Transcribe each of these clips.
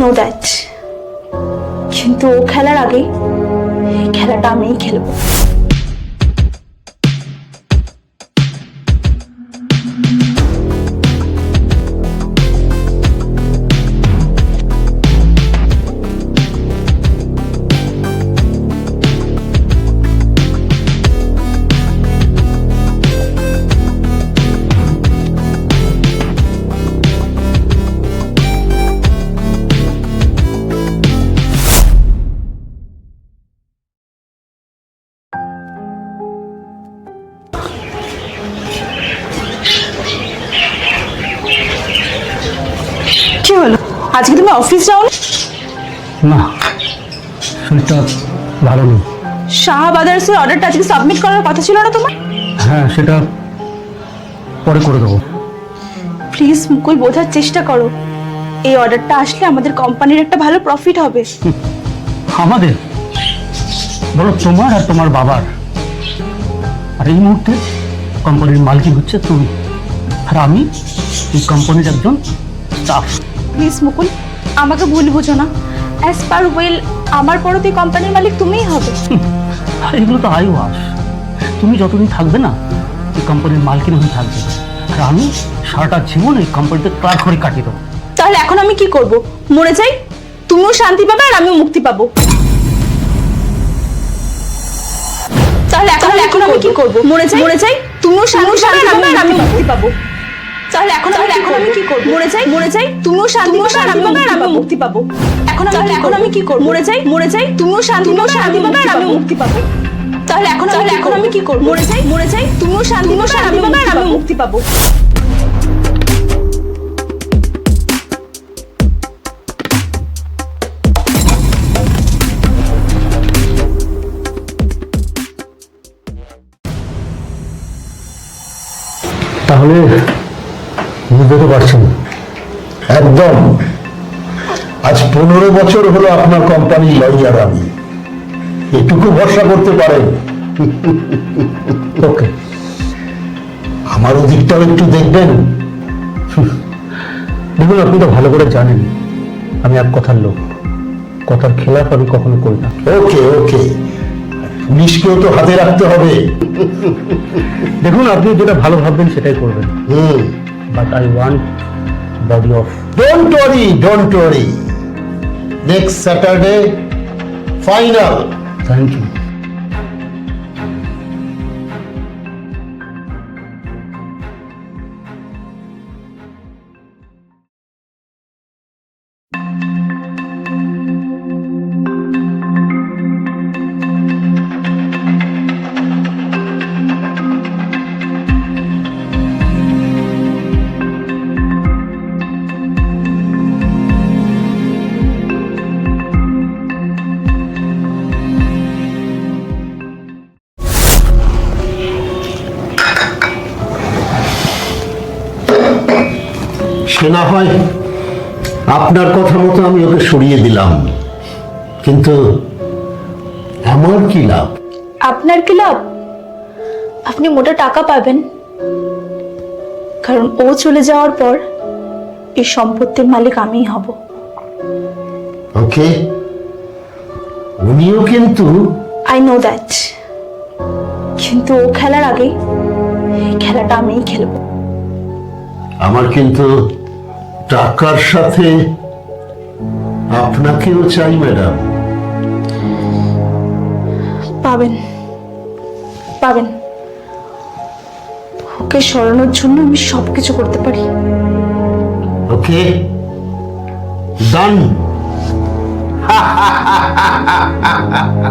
Know that কিন্তু ও খেলার আগে খেলাটা আমিই খেলব। আজকে তুমি অফিস যাও না শরীরটা ভালো নেই। শাহ বাদার্সের অর্ডারটা আজকে সাবমিট করার কথা ছিল না তোমার? হ্যাঁ সেটা পরে করে দেবো। প্লিজ মুকুল বোঝার চেষ্টা করো। এই অর্ডারটা আসলে আমাদের কোম্পানির একটা ভালো প্রফিট হবে। আমাদের? বলো তোমার আর তোমার বাবার। আর এই মুহূর্তে কোম্পানির মালকিন হচ্ছে তুমি। আর আমি এই কোম্পানির একজন স্টাফ প্লিজ মুকুল আমাকে ভুল বুঝো না। অ্যাজ পার ওয়েল আমার পরও তো কোম্পানির মালিক তুমিই হবে। এগুলো তো আয়ু আস তুমি যতদিন থাকবে না এই কোম্পানির মালকিন হয়ে থাকবে। আর আমি সারাটা জীবন এই কোম্পানিতে ক্লার্ক করে কাটিয়ে দেবো। তাহলে এখন আমি কি করব? মরে যাই? তুমিও শান্তি পাবে আর আমিও মুক্তি পাবো। তাহলে এখন এখন আমি কি করব? মরে যাই? মরে যাই? তুমিও শান্তি পাবে আর আমিও আমি মুক্তি পাবো। তাহলে এখন তাহলে এখন আমি কি করব? মরে যাই? মরে যাই? তুমিও শান্তি পাবে আর আমিও আর আমিও মুক্তি পাবো। এখন আমি এখন আমি কি করব? মরে যাই? মরে যাই? তুমিও শান্তি পাবে শান্তি পাবে আর আমিও মুক্তি পাবো। তাহলে এখন তাহলে এখন আমি কি করব? মরে যাই? মরে যাই? তুমিও শান্তি পাবে আর আমিও আর আমিও মুক্তি পাবো। তাহলে পারছেন একদম। আজ পনেরো বছর হলো আপনার কোম্পানির লয়ার আমি। এটুকু ভরসা করতে পারেন। ওকে। আমার ওদিকটাও একটু দেখবেন। দেখুন আপনি তো ভালো করে জানেন আমি এক কথার লোক। কথার খেলাফ আমি কখনো করি না। ওকে ওকে। পুলিশকেও তো হাতে রাখতে হবে। দেখুন আপনি যেটা ভালো ভাববেন সেটাই করবেন। হুম। but I want body of. Don't worry, don't worry. Next Saturday, final. Thank you. সে না হয় আপনার কথা মতো আমি ওকে সরিয়ে দিলাম। কিন্তু আমার কি লাভ? আপনার কি লাভ? আপনি মোটা টাকা পাবেন। কারণ ও চলে যাওয়ার পর এই সম্পত্তির মালিক আমিই হব। ওকে? উনিও কিন্তু আই নো দ্যাট কিন্তু ও খেলার আগে খেলাটা আমিই খেলব। আমার কিন্তু টাকার সাথে আপনাকেও চাই ম্যাডাম। পাবেন। পাবেন। ওকে সরানোর জন্য আমি সবকিছু করতে পারি। ওকে? ডান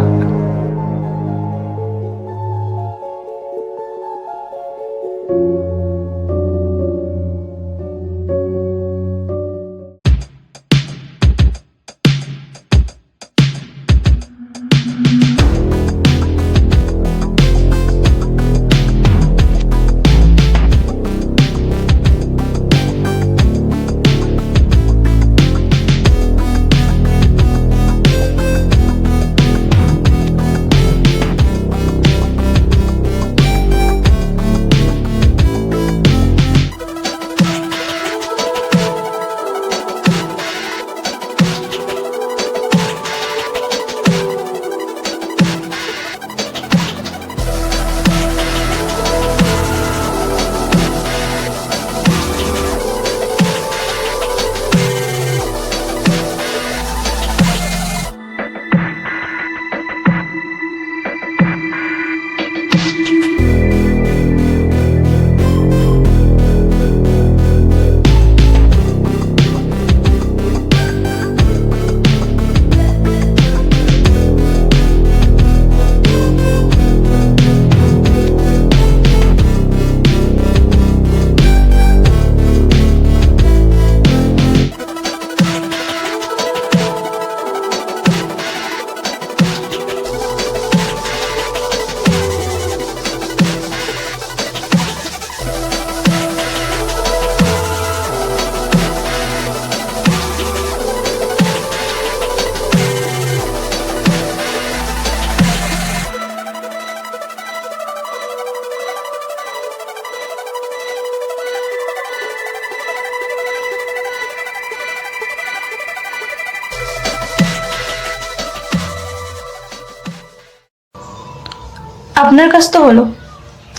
আপনার কাছ তো হলো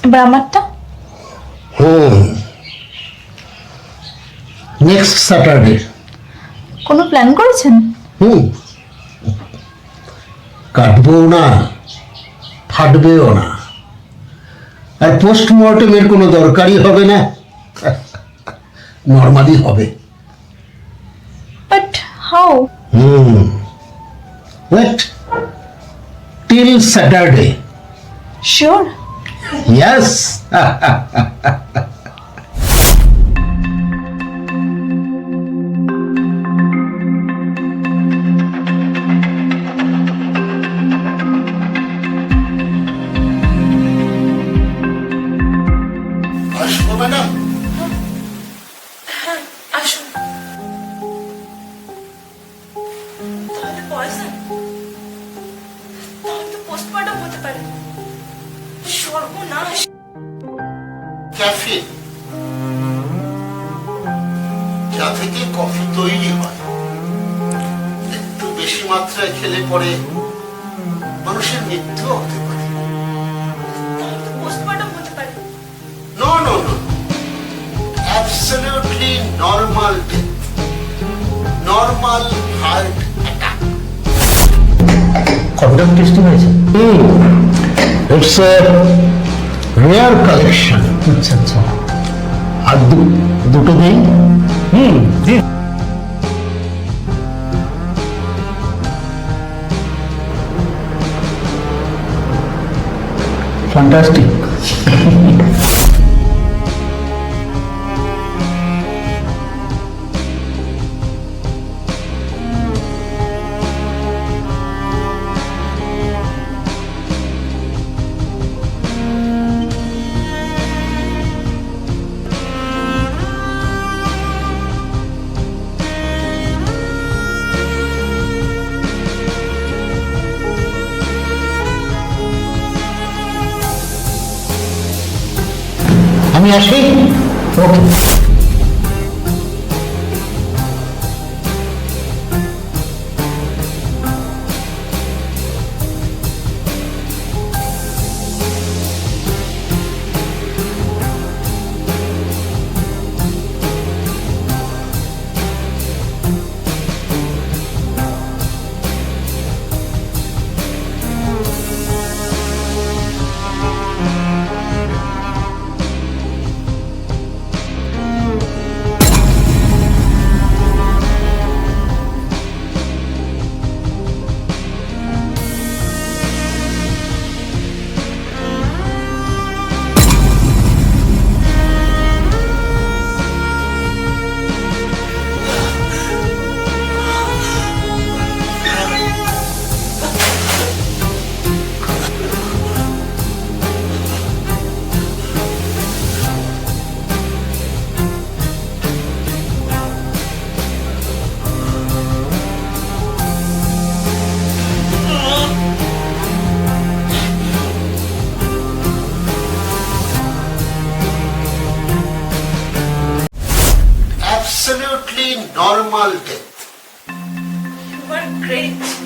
এবার আমারটা? হুম। নেক্সট স্যাটারডে কোনো প্ল্যান করেছেন? হুম। কাটবেও না ফাটবেও না। আর পোস্টমর্টমের কোনো দরকারই হবে না। নর্মালি হবে। But how hmm. Wait till Saturday Sure? Yes. সর্বনাশ ক্যাফে। যা থেকে কফি তৈরি হয়। একটু বেশি মাত্রায় খেলে পরে মানুষের মৃত্যু হতে পারে। No no no absolutely normal death normal heart attack কতটা টেস্টি হয়েছে? ইটস এ রেয়ার কালেকশন আচ্ছা আচ্ছা আর দু- দুটো দিন? হুম জি। ফ্যান্টাস্টিক আমি আসি? ওকে। Normal death. You are great.